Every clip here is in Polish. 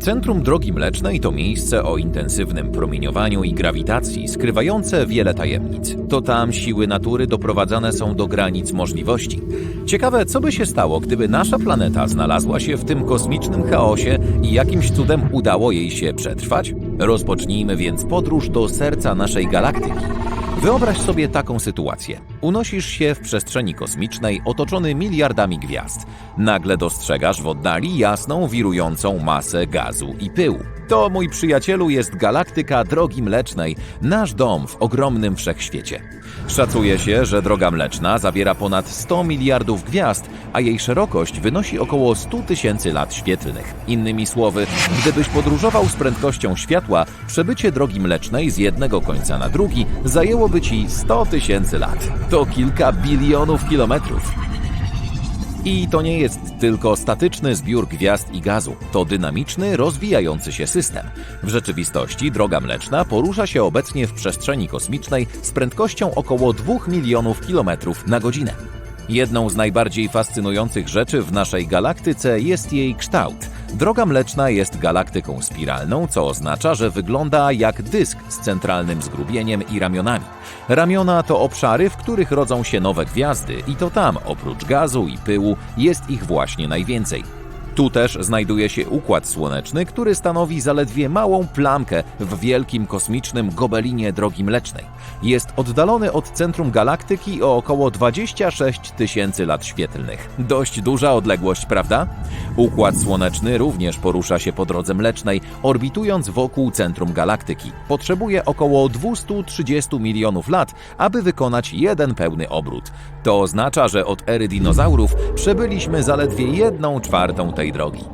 Centrum Drogi Mlecznej to miejsce o intensywnym promieniowaniu i grawitacji, skrywające wiele tajemnic. To tam siły natury doprowadzane są do granic możliwości. Ciekawe, co by się stało, gdyby nasza planeta znalazła się w tym kosmicznym chaosie i jakimś cudem udało jej się przetrwać? Rozpocznijmy więc podróż do serca naszej galaktyki. Wyobraź sobie taką sytuację. Unosisz się w przestrzeni kosmicznej otoczony miliardami gwiazd. Nagle dostrzegasz w oddali jasną, wirującą masę gazu i pyłu. To, mój przyjacielu, jest galaktyka Drogi Mlecznej, nasz dom w ogromnym wszechświecie. Szacuje się, że Droga Mleczna zawiera ponad 100 miliardów gwiazd, a jej szerokość wynosi około 100 tysięcy lat świetlnych. Innymi słowy, gdybyś podróżował z prędkością światła, przebycie Drogi Mlecznej z jednego końca na drugi zajęłoby ci 100 tysięcy lat. To kilka bilionów kilometrów. I to nie jest tylko statyczny zbiór gwiazd i gazu, to dynamiczny, rozwijający się system. W rzeczywistości droga mleczna porusza się obecnie w przestrzeni kosmicznej z prędkością około 2 milionów kilometrów na godzinę. Jedną z najbardziej fascynujących rzeczy w naszej galaktyce jest jej kształt. Droga Mleczna jest galaktyką spiralną, co oznacza, że wygląda jak dysk z centralnym zgrubieniem i ramionami. Ramiona to obszary, w których rodzą się nowe gwiazdy i to tam, oprócz gazu i pyłu, jest ich właśnie najwięcej. Tu też znajduje się Układ Słoneczny, który stanowi zaledwie małą plamkę w wielkim kosmicznym gobelinie Drogi Mlecznej. Jest oddalony od centrum galaktyki o około 26 tysięcy lat świetlnych. Dość duża odległość, prawda? Układ Słoneczny również porusza się po drodze mlecznej, orbitując wokół centrum galaktyki. Potrzebuje około 230 milionów lat, aby wykonać jeden pełny obrót. To oznacza, że od ery dinozaurów przebyliśmy zaledwie jedną czwartą tej drogi.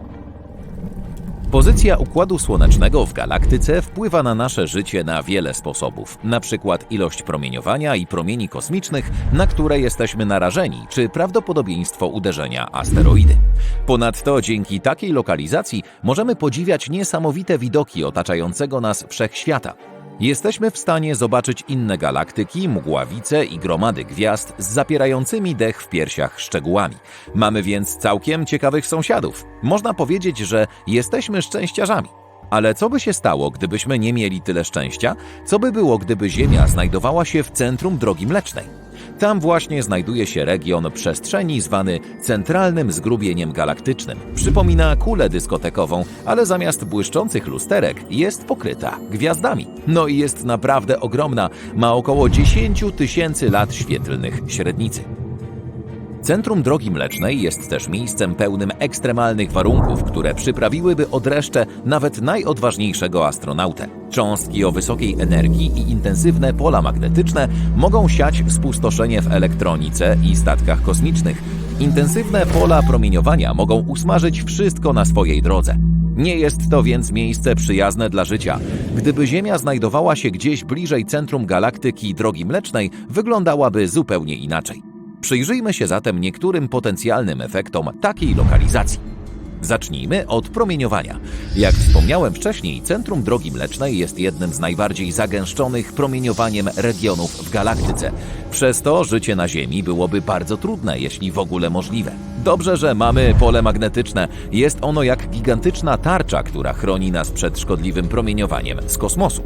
Pozycja Układu Słonecznego w galaktyce wpływa na nasze życie na wiele sposobów, na przykład ilość promieniowania i promieni kosmicznych, na które jesteśmy narażeni, czy prawdopodobieństwo uderzenia asteroidy. Ponadto dzięki takiej lokalizacji możemy podziwiać niesamowite widoki otaczającego nas wszechświata. Jesteśmy w stanie zobaczyć inne galaktyki, mgławice i gromady gwiazd z zapierającymi dech w piersiach szczegółami. Mamy więc całkiem ciekawych sąsiadów. Można powiedzieć, że jesteśmy szczęściarzami. Ale co by się stało, gdybyśmy nie mieli tyle szczęścia? Co by było, gdyby Ziemia znajdowała się w centrum drogi mlecznej? Tam właśnie znajduje się region przestrzeni zwany centralnym zgrubieniem galaktycznym. Przypomina kulę dyskotekową, ale zamiast błyszczących lusterek jest pokryta gwiazdami. No i jest naprawdę ogromna, ma około 10 tysięcy lat świetlnych średnicy. Centrum Drogi Mlecznej jest też miejscem pełnym ekstremalnych warunków, które przyprawiłyby o dreszcze nawet najodważniejszego astronautę. Cząstki o wysokiej energii i intensywne pola magnetyczne mogą siać spustoszenie w elektronice i statkach kosmicznych. Intensywne pola promieniowania mogą usmażyć wszystko na swojej drodze. Nie jest to więc miejsce przyjazne dla życia. Gdyby Ziemia znajdowała się gdzieś bliżej centrum galaktyki Drogi Mlecznej, wyglądałaby zupełnie inaczej. Przyjrzyjmy się zatem niektórym potencjalnym efektom takiej lokalizacji. Zacznijmy od promieniowania. Jak wspomniałem wcześniej, centrum Drogi Mlecznej jest jednym z najbardziej zagęszczonych promieniowaniem regionów w galaktyce. Przez to życie na Ziemi byłoby bardzo trudne, jeśli w ogóle możliwe. Dobrze, że mamy pole magnetyczne. Jest ono jak gigantyczna tarcza, która chroni nas przed szkodliwym promieniowaniem z kosmosu.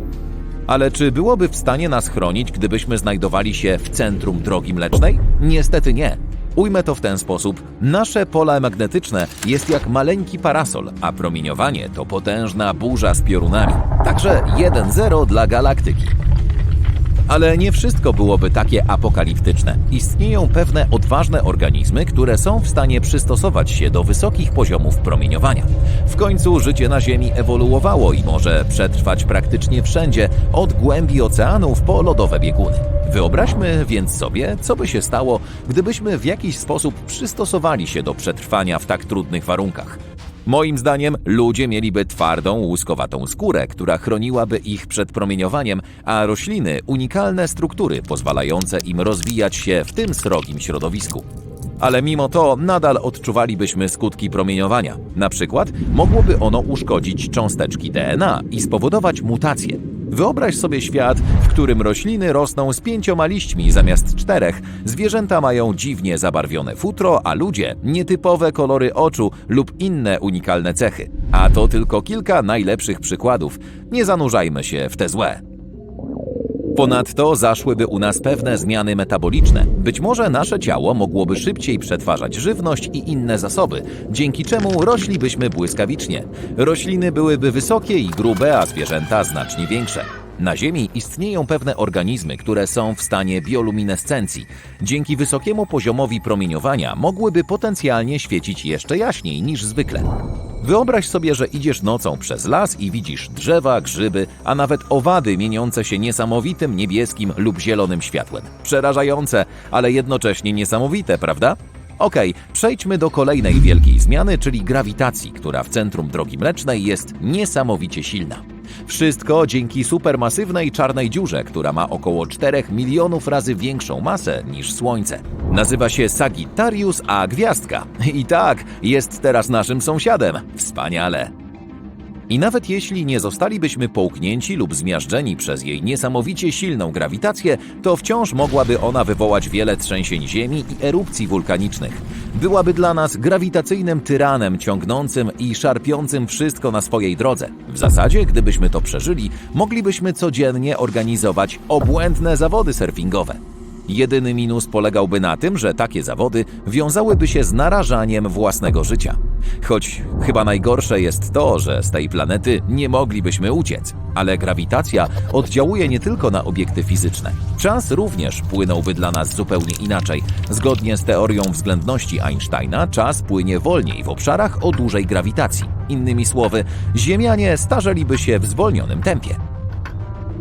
Ale czy byłoby w stanie nas chronić, gdybyśmy znajdowali się w centrum drogi mlecznej? Niestety nie. Ujmę to w ten sposób. Nasze pole magnetyczne jest jak maleńki parasol, a promieniowanie to potężna burza z piorunami. Także 1-0 dla galaktyki. Ale nie wszystko byłoby takie apokaliptyczne. Istnieją pewne odważne organizmy, które są w stanie przystosować się do wysokich poziomów promieniowania. W końcu życie na Ziemi ewoluowało i może przetrwać praktycznie wszędzie, od głębi oceanów po lodowe bieguny. Wyobraźmy więc sobie, co by się stało, gdybyśmy w jakiś sposób przystosowali się do przetrwania w tak trudnych warunkach. Moim zdaniem ludzie mieliby twardą, łuskowatą skórę, która chroniłaby ich przed promieniowaniem, a rośliny unikalne struktury pozwalające im rozwijać się w tym srogim środowisku. Ale mimo to nadal odczuwalibyśmy skutki promieniowania. Na przykład mogłoby ono uszkodzić cząsteczki DNA i spowodować mutacje. Wyobraź sobie świat, w którym rośliny rosną z pięcioma liśćmi zamiast czterech, zwierzęta mają dziwnie zabarwione futro, a ludzie nietypowe kolory oczu lub inne unikalne cechy. A to tylko kilka najlepszych przykładów. Nie zanurzajmy się w te złe. Ponadto zaszłyby u nas pewne zmiany metaboliczne. Być może nasze ciało mogłoby szybciej przetwarzać żywność i inne zasoby, dzięki czemu roślibyśmy błyskawicznie. Rośliny byłyby wysokie i grube, a zwierzęta znacznie większe. Na Ziemi istnieją pewne organizmy, które są w stanie bioluminescencji. Dzięki wysokiemu poziomowi promieniowania mogłyby potencjalnie świecić jeszcze jaśniej niż zwykle. Wyobraź sobie, że idziesz nocą przez las i widzisz drzewa, grzyby, a nawet owady mieniące się niesamowitym niebieskim lub zielonym światłem. Przerażające, ale jednocześnie niesamowite, prawda? Okej, przejdźmy do kolejnej wielkiej zmiany, czyli grawitacji, która w centrum Drogi Mlecznej jest niesamowicie silna. Wszystko dzięki supermasywnej czarnej dziurze, która ma około 4 milionów razy większą masę niż Słońce. Nazywa się Sagittarius A gwiazdka. I tak, jest teraz naszym sąsiadem. Wspaniale. I nawet jeśli nie zostalibyśmy połknięci lub zmiażdżeni przez jej niesamowicie silną grawitację, to wciąż mogłaby ona wywołać wiele trzęsień ziemi i erupcji wulkanicznych. Byłaby dla nas grawitacyjnym tyranem ciągnącym i szarpiącym wszystko na swojej drodze. W zasadzie, gdybyśmy to przeżyli, moglibyśmy codziennie organizować obłędne zawody surfingowe. Jedyny minus polegałby na tym, że takie zawody wiązałyby się z narażaniem własnego życia. Choć chyba najgorsze jest to, że z tej planety nie moglibyśmy uciec, ale grawitacja oddziałuje nie tylko na obiekty fizyczne. Czas również płynąłby dla nas zupełnie inaczej. Zgodnie z teorią względności Einsteina, czas płynie wolniej w obszarach o dużej grawitacji. Innymi słowy, Ziemianie starzeliby się w zwolnionym tempie.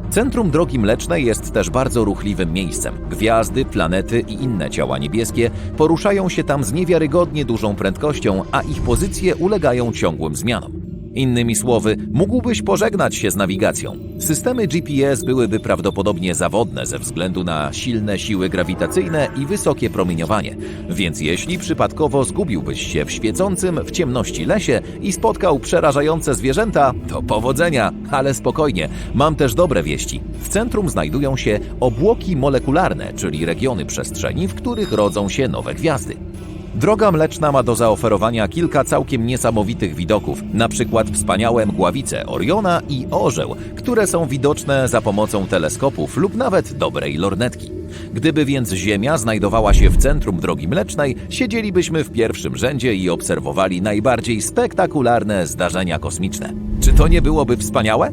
Centrum Drogi Mlecznej jest też bardzo ruchliwym miejscem. Gwiazdy, planety i inne ciała niebieskie poruszają się tam z niewiarygodnie dużą prędkością, a ich pozycje ulegają ciągłym zmianom. Innymi słowy, mógłbyś pożegnać się z nawigacją. Systemy GPS byłyby prawdopodobnie zawodne ze względu na silne siły grawitacyjne i wysokie promieniowanie. Więc jeśli przypadkowo zgubiłbyś się w świecącym w ciemności lesie i spotkał przerażające zwierzęta, to powodzenia, ale spokojnie. Mam też dobre wieści. W centrum znajdują się obłoki molekularne, czyli regiony przestrzeni, w których rodzą się nowe gwiazdy. Droga Mleczna ma do zaoferowania kilka całkiem niesamowitych widoków, na przykład wspaniałe mgławice Oriona i Orzeł, które są widoczne za pomocą teleskopów lub nawet dobrej lornetki. Gdyby więc Ziemia znajdowała się w centrum Drogi Mlecznej, siedzielibyśmy w pierwszym rzędzie i obserwowali najbardziej spektakularne zdarzenia kosmiczne. Czy to nie byłoby wspaniałe?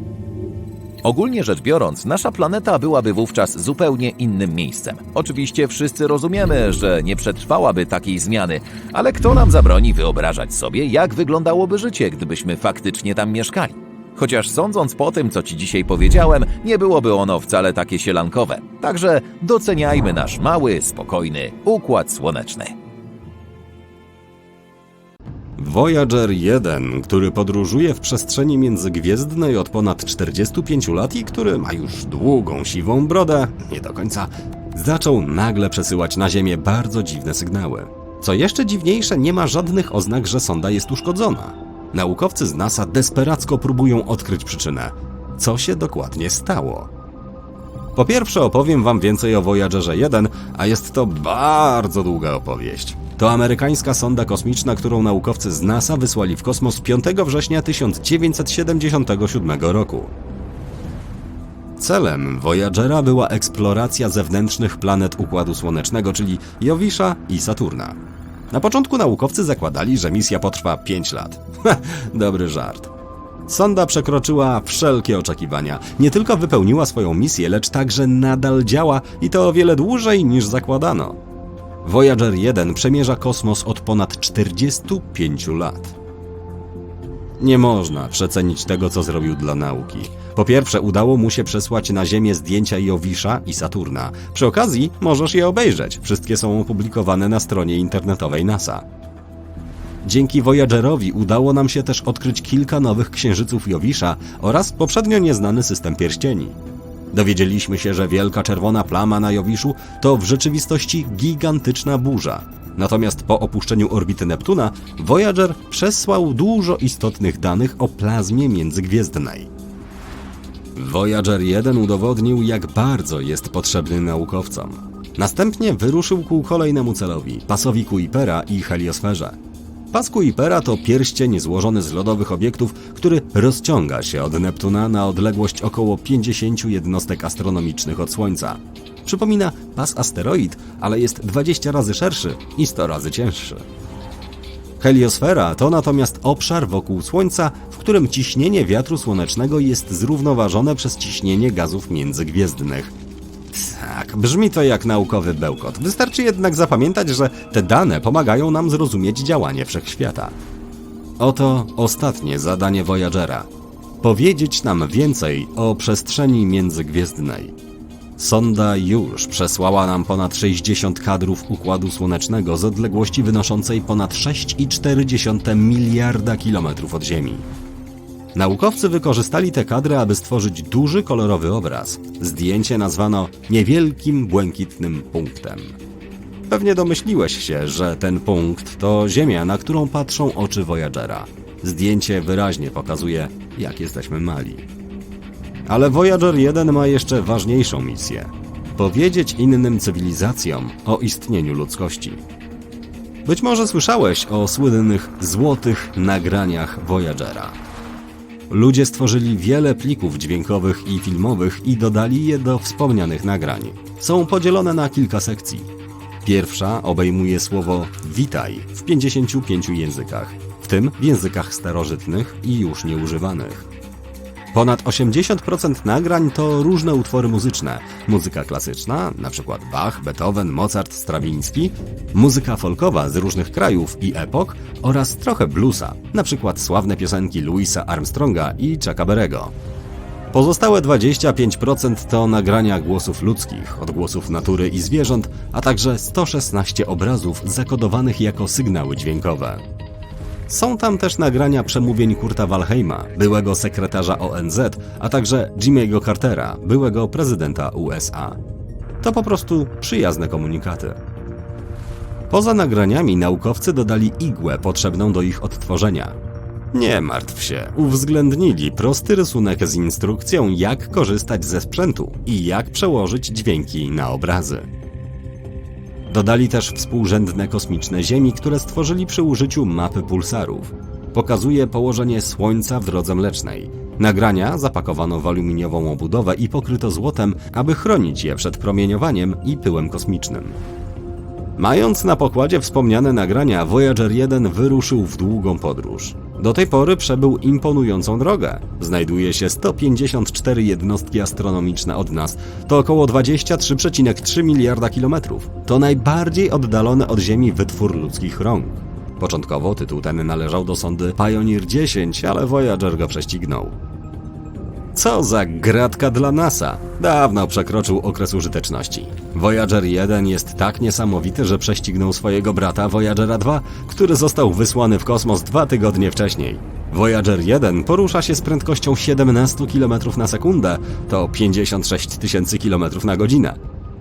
Ogólnie rzecz biorąc, nasza planeta byłaby wówczas zupełnie innym miejscem. Oczywiście wszyscy rozumiemy, że nie przetrwałaby takiej zmiany, ale kto nam zabroni wyobrażać sobie, jak wyglądałoby życie, gdybyśmy faktycznie tam mieszkali? Chociaż sądząc po tym, co Ci dzisiaj powiedziałem, nie byłoby ono wcale takie sielankowe. Także doceniajmy nasz mały, spokojny układ słoneczny. Voyager 1, który podróżuje w przestrzeni międzygwiezdnej od ponad 45 lat i który ma już długą, siwą brodę, nie do końca, zaczął nagle przesyłać na Ziemię bardzo dziwne sygnały. Co jeszcze dziwniejsze, nie ma żadnych oznak, że sonda jest uszkodzona. Naukowcy z NASA desperacko próbują odkryć przyczynę. Co się dokładnie stało? Po pierwsze opowiem wam więcej o Voyagerze 1, a jest to bardzo długa opowieść. To amerykańska sonda kosmiczna, którą naukowcy z NASA wysłali w kosmos 5 września 1977 roku. Celem Voyagera była eksploracja zewnętrznych planet Układu Słonecznego, czyli Jowisza i Saturna. Na początku naukowcy zakładali, że misja potrwa 5 lat. Dobry żart. Sonda przekroczyła wszelkie oczekiwania. Nie tylko wypełniła swoją misję, lecz także nadal działa i to o wiele dłużej niż zakładano. Voyager 1 przemierza kosmos od ponad 45 lat. Nie można przecenić tego, co zrobił dla nauki. Po pierwsze, udało mu się przesłać na Ziemię zdjęcia Jowisza i Saturna. Przy okazji możesz je obejrzeć. Wszystkie są opublikowane na stronie internetowej NASA. Dzięki Voyagerowi udało nam się też odkryć kilka nowych księżyców Jowisza oraz poprzednio nieznany system pierścieni. Dowiedzieliśmy się, że wielka czerwona plama na Jowiszu to w rzeczywistości gigantyczna burza. Natomiast po opuszczeniu orbity Neptuna, Voyager przesłał dużo istotnych danych o plazmie międzygwiezdnej. Voyager 1 udowodnił, jak bardzo jest potrzebny naukowcom. Następnie wyruszył ku kolejnemu celowi pasowi Kuipera i heliosferze. Pas Kuipera to pierścień złożony z lodowych obiektów, który rozciąga się od Neptuna na odległość około 50 jednostek astronomicznych od Słońca. Przypomina pas asteroid, ale jest 20 razy szerszy i 100 razy cięższy. Heliosfera to natomiast obszar wokół Słońca, w którym ciśnienie wiatru słonecznego jest zrównoważone przez ciśnienie gazów międzygwiezdnych. Tak, brzmi to jak naukowy bełkot. Wystarczy jednak zapamiętać, że te dane pomagają nam zrozumieć działanie wszechświata. Oto ostatnie zadanie Voyagera. Powiedzieć nam więcej o przestrzeni międzygwiezdnej. Sonda już przesłała nam ponad 60 kadrów Układu Słonecznego z odległości wynoszącej ponad 6,4 miliarda kilometrów od Ziemi. Naukowcy wykorzystali te kadry, aby stworzyć duży kolorowy obraz. Zdjęcie nazwano niewielkim błękitnym punktem. Pewnie domyśliłeś się, że ten punkt to Ziemia, na którą patrzą oczy Voyagera. Zdjęcie wyraźnie pokazuje, jak jesteśmy mali. Ale Voyager 1 ma jeszcze ważniejszą misję. Powiedzieć innym cywilizacjom o istnieniu ludzkości. Być może słyszałeś o słynnych złotych nagraniach Voyagera. Ludzie stworzyli wiele plików dźwiękowych i filmowych i dodali je do wspomnianych nagrań. Są podzielone na kilka sekcji. Pierwsza obejmuje słowo witaj w 55 językach, w tym w językach starożytnych i już nieużywanych. Ponad 80% nagrań to różne utwory muzyczne. Muzyka klasyczna, np. Bach, Beethoven, Mozart, Strawiński, muzyka folkowa z różnych krajów i epok oraz trochę bluesa, np. sławne piosenki Louisa Armstronga i Chucka Berry'ego. Pozostałe 25% to nagrania głosów ludzkich, odgłosów natury i zwierząt, a także 116 obrazów zakodowanych jako sygnały dźwiękowe. Są tam też nagrania przemówień Kurta Walheima, byłego sekretarza ONZ, a także Jimmy'ego Cartera, byłego prezydenta USA. To po prostu przyjazne komunikaty. Poza nagraniami naukowcy dodali igłę potrzebną do ich odtworzenia. Nie martw się, uwzględnili prosty rysunek z instrukcją, jak korzystać ze sprzętu i jak przełożyć dźwięki na obrazy. Dodali też współrzędne kosmiczne Ziemi, które stworzyli przy użyciu mapy pulsarów. Pokazuje położenie Słońca w drodze mlecznej. Nagrania zapakowano w aluminiową obudowę i pokryto złotem, aby chronić je przed promieniowaniem i pyłem kosmicznym. Mając na pokładzie wspomniane nagrania, Voyager 1 wyruszył w długą podróż. Do tej pory przebył imponującą drogę. Znajduje się 154 jednostki astronomiczne od nas. To około 23,3 miliarda kilometrów. To najbardziej oddalony od Ziemi wytwór ludzkich rąk. Początkowo tytuł ten należał do sondy Pioneer 10, ale Voyager go prześcignął. Co za gratka dla NASA! Dawno przekroczył okres użyteczności. Voyager 1 jest tak niesamowity, że prześcignął swojego brata Voyagera 2, który został wysłany w kosmos dwa tygodnie wcześniej. Voyager 1 porusza się z prędkością 17 km na sekundę, to 56 tysięcy km na godzinę.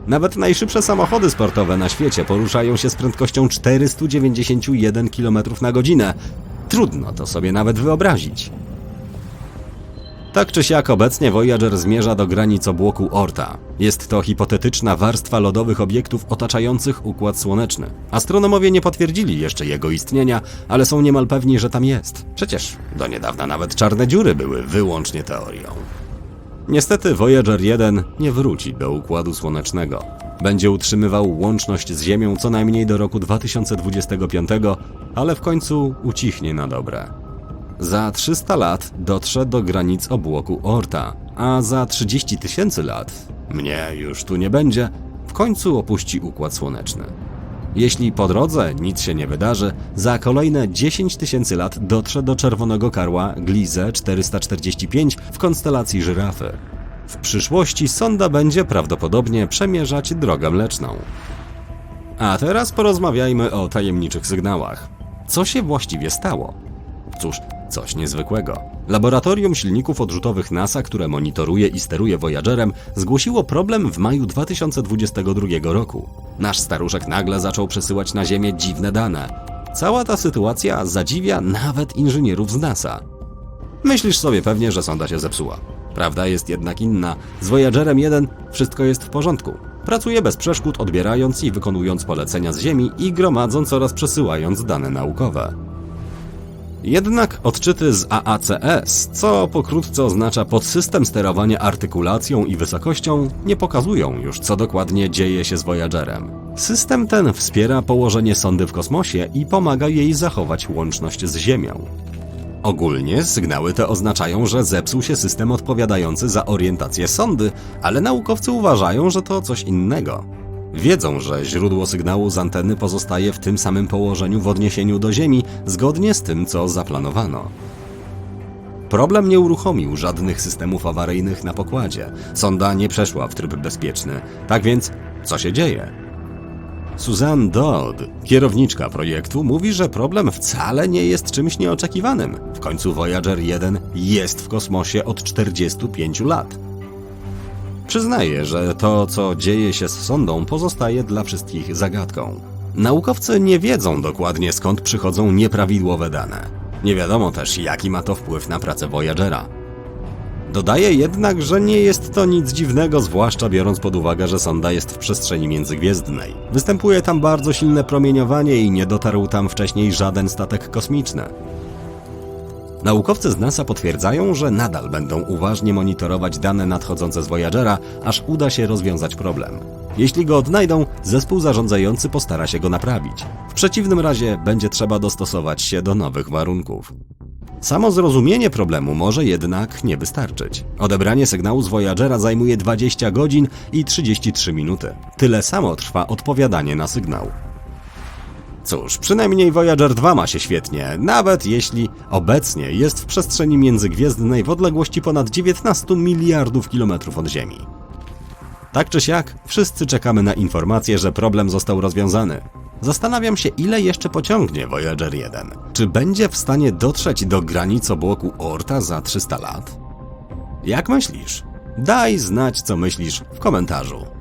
Nawet najszybsze samochody sportowe na świecie poruszają się z prędkością 491 km na godzinę. Trudno to sobie nawet wyobrazić. Tak czy siak obecnie Voyager zmierza do granic obłoku Orta. Jest to hipotetyczna warstwa lodowych obiektów otaczających Układ Słoneczny. Astronomowie nie potwierdzili jeszcze jego istnienia, ale są niemal pewni, że tam jest. Przecież do niedawna nawet czarne dziury były wyłącznie teorią. Niestety Voyager 1 nie wróci do Układu Słonecznego. Będzie utrzymywał łączność z Ziemią co najmniej do roku 2025, ale w końcu ucichnie na dobre. Za 300 lat dotrze do granic obłoku Orta, a za 30 tysięcy lat, mnie już tu nie będzie, w końcu opuści Układ Słoneczny. Jeśli po drodze nic się nie wydarzy, za kolejne 10 tysięcy lat dotrze do czerwonego karła Gliese 445 w konstelacji żyrafy. W przyszłości sonda będzie prawdopodobnie przemierzać drogę mleczną. A teraz porozmawiajmy o tajemniczych sygnałach. Co się właściwie stało? Cóż, coś niezwykłego. Laboratorium silników odrzutowych NASA, które monitoruje i steruje Voyagerem, zgłosiło problem w maju 2022 roku. Nasz staruszek nagle zaczął przesyłać na Ziemię dziwne dane. Cała ta sytuacja zadziwia nawet inżynierów z NASA. Myślisz sobie pewnie, że sonda się zepsuła. Prawda jest jednak inna. Z Voyagerem 1 wszystko jest w porządku. Pracuje bez przeszkód, odbierając i wykonując polecenia z Ziemi i gromadząc oraz przesyłając dane naukowe. Jednak odczyty z AACS, co pokrótce oznacza podsystem sterowania artykulacją i wysokością, nie pokazują już co dokładnie dzieje się z Voyagerem. System ten wspiera położenie sondy w kosmosie i pomaga jej zachować łączność z Ziemią. Ogólnie sygnały te oznaczają, że zepsuł się system odpowiadający za orientację sondy, ale naukowcy uważają, że to coś innego. Wiedzą, że źródło sygnału z anteny pozostaje w tym samym położeniu w odniesieniu do Ziemi, zgodnie z tym, co zaplanowano. Problem nie uruchomił żadnych systemów awaryjnych na pokładzie. Sonda nie przeszła w tryb bezpieczny. Tak więc, co się dzieje? Suzanne Dodd, kierowniczka projektu, mówi, że problem wcale nie jest czymś nieoczekiwanym. W końcu Voyager 1 jest w kosmosie od 45 lat. Przyznaje, że to, co dzieje się z sondą, pozostaje dla wszystkich zagadką. Naukowcy nie wiedzą dokładnie skąd przychodzą nieprawidłowe dane. Nie wiadomo też, jaki ma to wpływ na pracę Voyagera. Dodaje jednak, że nie jest to nic dziwnego, zwłaszcza biorąc pod uwagę, że sonda jest w przestrzeni międzygwiezdnej. Występuje tam bardzo silne promieniowanie i nie dotarł tam wcześniej żaden statek kosmiczny. Naukowcy z NASA potwierdzają, że nadal będą uważnie monitorować dane nadchodzące z Voyagera, aż uda się rozwiązać problem. Jeśli go odnajdą, zespół zarządzający postara się go naprawić. W przeciwnym razie będzie trzeba dostosować się do nowych warunków. Samo zrozumienie problemu może jednak nie wystarczyć. Odebranie sygnału z Voyagera zajmuje 20 godzin i 33 minuty. Tyle samo trwa odpowiadanie na sygnał. Cóż, przynajmniej Voyager 2 ma się świetnie, nawet jeśli obecnie jest w przestrzeni międzygwiezdnej w odległości ponad 19 miliardów kilometrów od Ziemi. Tak czy siak, wszyscy czekamy na informację, że problem został rozwiązany. Zastanawiam się, ile jeszcze pociągnie Voyager 1. Czy będzie w stanie dotrzeć do granic obłoku Orta za 300 lat? Jak myślisz? Daj znać, co myślisz w komentarzu.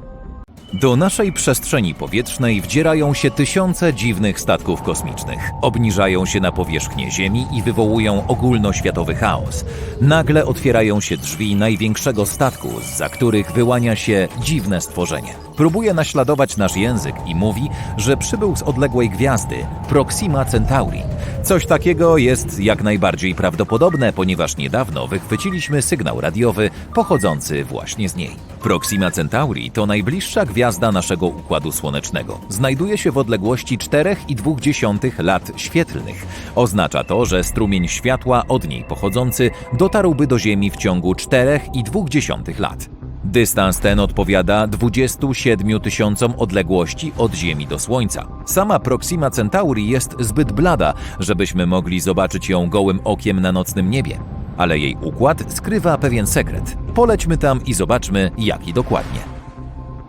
Do naszej przestrzeni powietrznej wdzierają się tysiące dziwnych statków kosmicznych. Obniżają się na powierzchnię Ziemi i wywołują ogólnoświatowy chaos. Nagle otwierają się drzwi największego statku, za których wyłania się dziwne stworzenie. Próbuje naśladować nasz język i mówi, że przybył z odległej gwiazdy Proxima Centauri. Coś takiego jest jak najbardziej prawdopodobne, ponieważ niedawno wychwyciliśmy sygnał radiowy pochodzący właśnie z niej. Proxima Centauri to najbliższa gwiazda naszego Układu Słonecznego. Znajduje się w odległości 4,2 lat świetlnych. Oznacza to, że strumień światła od niej pochodzący dotarłby do Ziemi w ciągu 4,2 lat. Dystans ten odpowiada 27 tysiącom odległości od Ziemi do Słońca. Sama Proxima Centauri jest zbyt blada, żebyśmy mogli zobaczyć ją gołym okiem na nocnym niebie. Ale jej układ skrywa pewien sekret. Polećmy tam i zobaczmy, jaki dokładnie.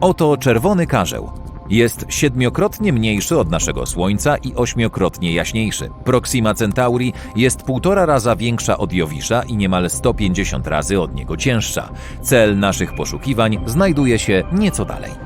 Oto czerwony karzeł. Jest siedmiokrotnie mniejszy od naszego Słońca i ośmiokrotnie jaśniejszy. Proxima Centauri jest półtora raza większa od Jowisza i niemal 150 razy od niego cięższa. Cel naszych poszukiwań znajduje się nieco dalej.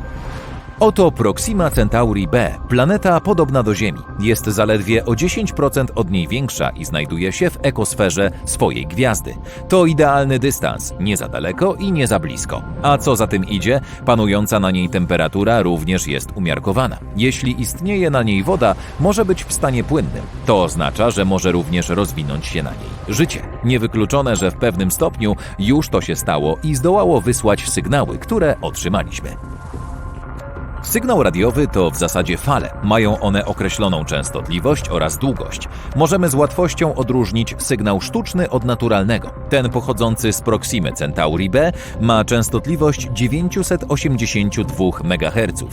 Oto Proxima Centauri b, planeta podobna do Ziemi. Jest zaledwie o 10% od niej większa i znajduje się w ekosferze swojej gwiazdy. To idealny dystans, nie za daleko i nie za blisko. A co za tym idzie, panująca na niej temperatura również jest umiarkowana. Jeśli istnieje na niej woda, może być w stanie płynnym. To oznacza, że może również rozwinąć się na niej życie. Niewykluczone, że w pewnym stopniu już to się stało i zdołało wysłać sygnały, które otrzymaliśmy. Sygnał radiowy to w zasadzie fale. Mają one określoną częstotliwość oraz długość. Możemy z łatwością odróżnić sygnał sztuczny od naturalnego. Ten pochodzący z Proximy Centauri B ma częstotliwość 982 MHz.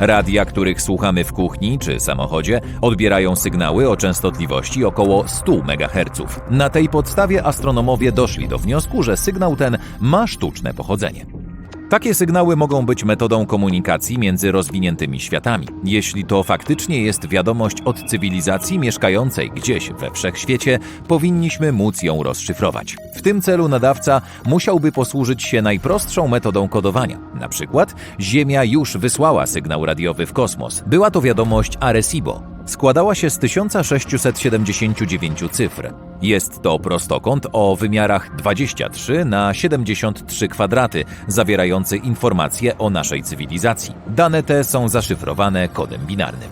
Radia, których słuchamy w kuchni czy samochodzie, odbierają sygnały o częstotliwości około 100 MHz. Na tej podstawie astronomowie doszli do wniosku, że sygnał ten ma sztuczne pochodzenie. Takie sygnały mogą być metodą komunikacji między rozwiniętymi światami. Jeśli to faktycznie jest wiadomość od cywilizacji mieszkającej gdzieś we wszechświecie, powinniśmy móc ją rozszyfrować. W tym celu nadawca musiałby posłużyć się najprostszą metodą kodowania. Na przykład Ziemia już wysłała sygnał radiowy w kosmos. Była to wiadomość Arecibo. Składała się z 1679 cyfr. Jest to prostokąt o wymiarach 23 na 73 kwadraty, zawierający informacje o naszej cywilizacji. Dane te są zaszyfrowane kodem binarnym.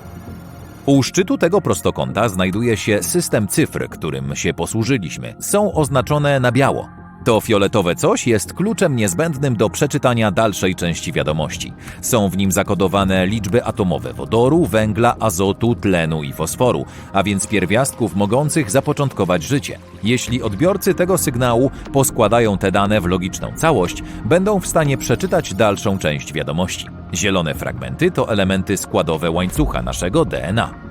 U szczytu tego prostokąta znajduje się system cyfr, którym się posłużyliśmy. Są oznaczone na biało. To fioletowe coś jest kluczem niezbędnym do przeczytania dalszej części wiadomości. Są w nim zakodowane liczby atomowe wodoru, węgla, azotu, tlenu i fosforu, a więc pierwiastków mogących zapoczątkować życie. Jeśli odbiorcy tego sygnału poskładają te dane w logiczną całość, będą w stanie przeczytać dalszą część wiadomości. Zielone fragmenty to elementy składowe łańcucha naszego DNA.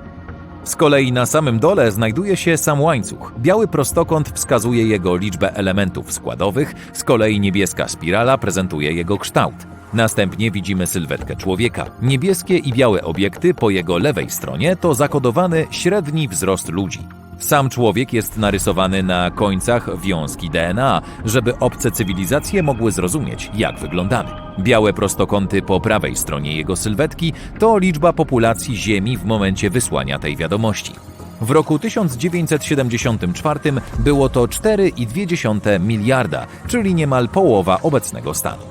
Z kolei na samym dole znajduje się sam łańcuch. Biały prostokąt wskazuje jego liczbę elementów składowych, z kolei niebieska spirala prezentuje jego kształt. Następnie widzimy sylwetkę człowieka. Niebieskie i białe obiekty po jego lewej stronie to zakodowany średni wzrost ludzi. Sam człowiek jest narysowany na końcach wiązki DNA, żeby obce cywilizacje mogły zrozumieć, jak wyglądamy. Białe prostokąty po prawej stronie jego sylwetki to liczba populacji Ziemi w momencie wysłania tej wiadomości. W roku 1974 było to 4,2 miliarda, czyli niemal połowa obecnego stanu.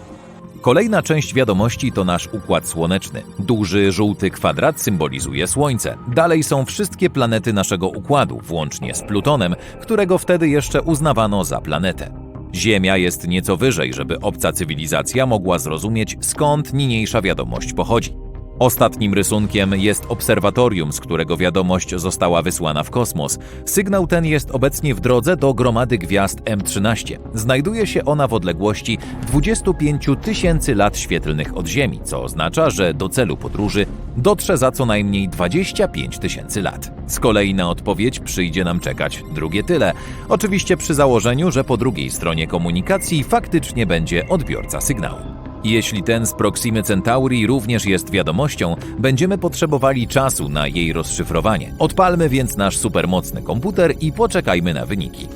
Kolejna część wiadomości to nasz układ słoneczny. Duży żółty kwadrat symbolizuje Słońce. Dalej są wszystkie planety naszego układu, włącznie z Plutonem, którego wtedy jeszcze uznawano za planetę. Ziemia jest nieco wyżej, żeby obca cywilizacja mogła zrozumieć, skąd niniejsza wiadomość pochodzi. Ostatnim rysunkiem jest obserwatorium, z którego wiadomość została wysłana w kosmos. Sygnał ten jest obecnie w drodze do gromady gwiazd M13. Znajduje się ona w odległości 25 tysięcy lat świetlnych od Ziemi, co oznacza, że do celu podróży dotrze za co najmniej 25 tysięcy lat. Z kolei na odpowiedź przyjdzie nam czekać drugie tyle. Oczywiście przy założeniu, że po drugiej stronie komunikacji faktycznie będzie odbiorca sygnału. Jeśli ten z Proximy Centauri również jest wiadomością, będziemy potrzebowali czasu na jej rozszyfrowanie. Odpalmy więc nasz supermocny komputer i poczekajmy na wyniki.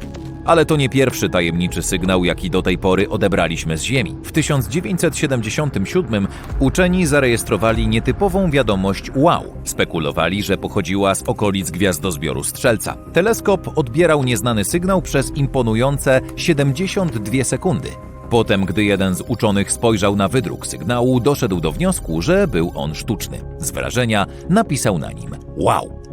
Ale to nie pierwszy tajemniczy sygnał, jaki do tej pory odebraliśmy z Ziemi. W 1977 uczeni zarejestrowali nietypową wiadomość wow. Spekulowali, że pochodziła z okolic gwiazdozbioru Strzelca. Teleskop odbierał nieznany sygnał przez imponujące 72 sekundy. Potem, gdy jeden z uczonych spojrzał na wydruk sygnału, doszedł do wniosku, że był on sztuczny. Z wrażenia napisał na nim wow.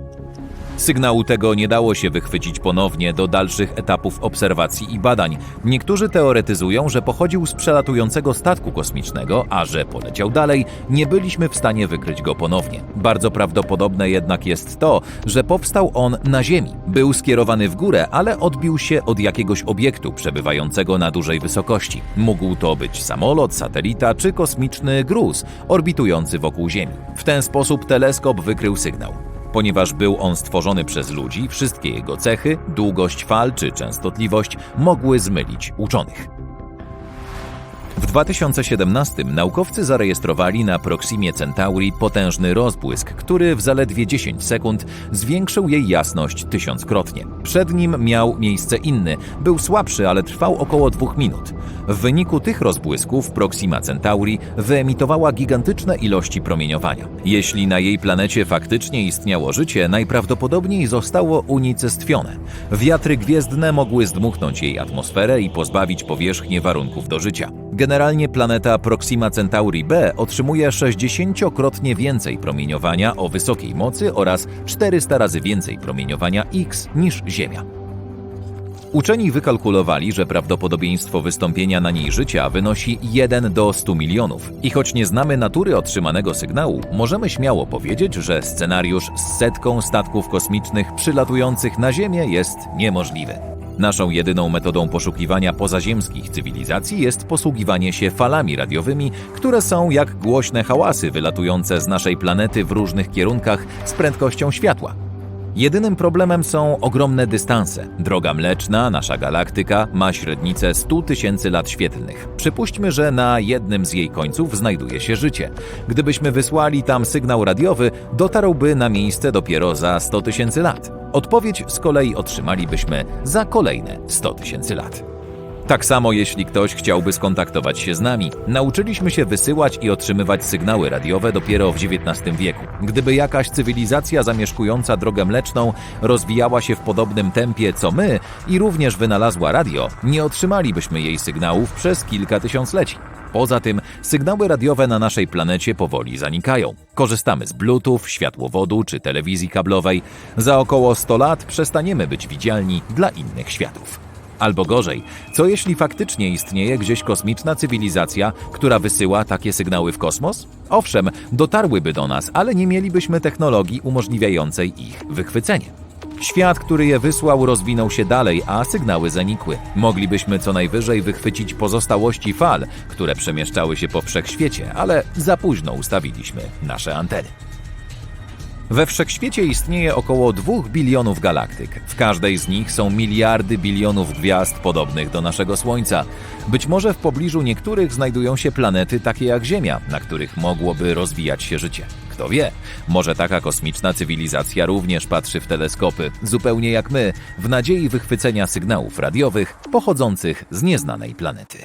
Sygnału tego nie dało się wychwycić ponownie do dalszych etapów obserwacji i badań. Niektórzy teoretyzują, że pochodził z przelatującego statku kosmicznego, a że poleciał dalej, nie byliśmy w stanie wykryć go ponownie. Bardzo prawdopodobne jednak jest to, że powstał on na Ziemi. Był skierowany w górę, ale odbił się od jakiegoś obiektu przebywającego na dużej wysokości. Mógł to być samolot, satelita czy kosmiczny gruz orbitujący wokół Ziemi. W ten sposób teleskop wykrył sygnał. Ponieważ był on stworzony przez ludzi, wszystkie jego cechy, długość fal czy częstotliwość mogły zmylić uczonych. W 2017 naukowcy zarejestrowali na Proximie Centauri potężny rozbłysk, który w zaledwie 10 sekund zwiększył jej jasność tysiąckrotnie. Przed nim miał miejsce inny, był słabszy, ale trwał około dwóch minut. W wyniku tych rozbłysków Proxima Centauri wyemitowała gigantyczne ilości promieniowania. Jeśli na jej planecie faktycznie istniało życie, najprawdopodobniej zostało unicestwione. Wiatry gwiezdne mogły zdmuchnąć jej atmosferę i pozbawić powierzchnię warunków do życia. Generalnie planeta Proxima Centauri B otrzymuje 60-krotnie więcej promieniowania o wysokiej mocy oraz 400 razy więcej promieniowania X niż Ziemia. Uczeni wykalkulowali, że prawdopodobieństwo wystąpienia na niej życia wynosi 1 do 100 milionów. I choć nie znamy natury otrzymanego sygnału, możemy śmiało powiedzieć, że scenariusz z setką statków kosmicznych przylatujących na Ziemię jest niemożliwy. Naszą jedyną metodą poszukiwania pozaziemskich cywilizacji jest posługiwanie się falami radiowymi, które są jak głośne hałasy wylatujące z naszej planety w różnych kierunkach z prędkością światła. Jedynym problemem są ogromne dystanse. Droga Mleczna, nasza galaktyka, ma średnicę 100 tysięcy lat świetlnych. Przypuśćmy, że na jednym z jej końców znajduje się życie. Gdybyśmy wysłali tam sygnał radiowy, dotarłby na miejsce dopiero za 100 tysięcy lat. Odpowiedź z kolei otrzymalibyśmy za kolejne 100 tysięcy lat. Tak samo jeśli ktoś chciałby skontaktować się z nami. Nauczyliśmy się wysyłać i otrzymywać sygnały radiowe dopiero w XIX wieku. Gdyby jakaś cywilizacja zamieszkująca drogę mleczną rozwijała się w podobnym tempie co my i również wynalazła radio, nie otrzymalibyśmy jej sygnałów przez kilka tysiącleci. Poza tym sygnały radiowe na naszej planecie powoli zanikają. Korzystamy z Bluetooth, światłowodu czy telewizji kablowej. Za około 100 lat przestaniemy być widzialni dla innych światów. Albo gorzej, co jeśli faktycznie istnieje gdzieś kosmiczna cywilizacja, która wysyła takie sygnały w kosmos? Owszem, dotarłyby do nas, ale nie mielibyśmy technologii umożliwiającej ich wychwycenie. Świat, który je wysłał, rozwinął się dalej, a sygnały zanikły. Moglibyśmy co najwyżej wychwycić pozostałości fal, które przemieszczały się po wszechświecie, ale za późno ustawiliśmy nasze anteny. We wszechświecie istnieje około 2 bilionów galaktyk. W każdej z nich są miliardy bilionów gwiazd podobnych do naszego Słońca. Być może w pobliżu niektórych znajdują się planety takie jak Ziemia, na których mogłoby rozwijać się życie. Kto wie, może taka kosmiczna cywilizacja również patrzy w teleskopy, zupełnie jak my, w nadziei wychwycenia sygnałów radiowych pochodzących z nieznanej planety.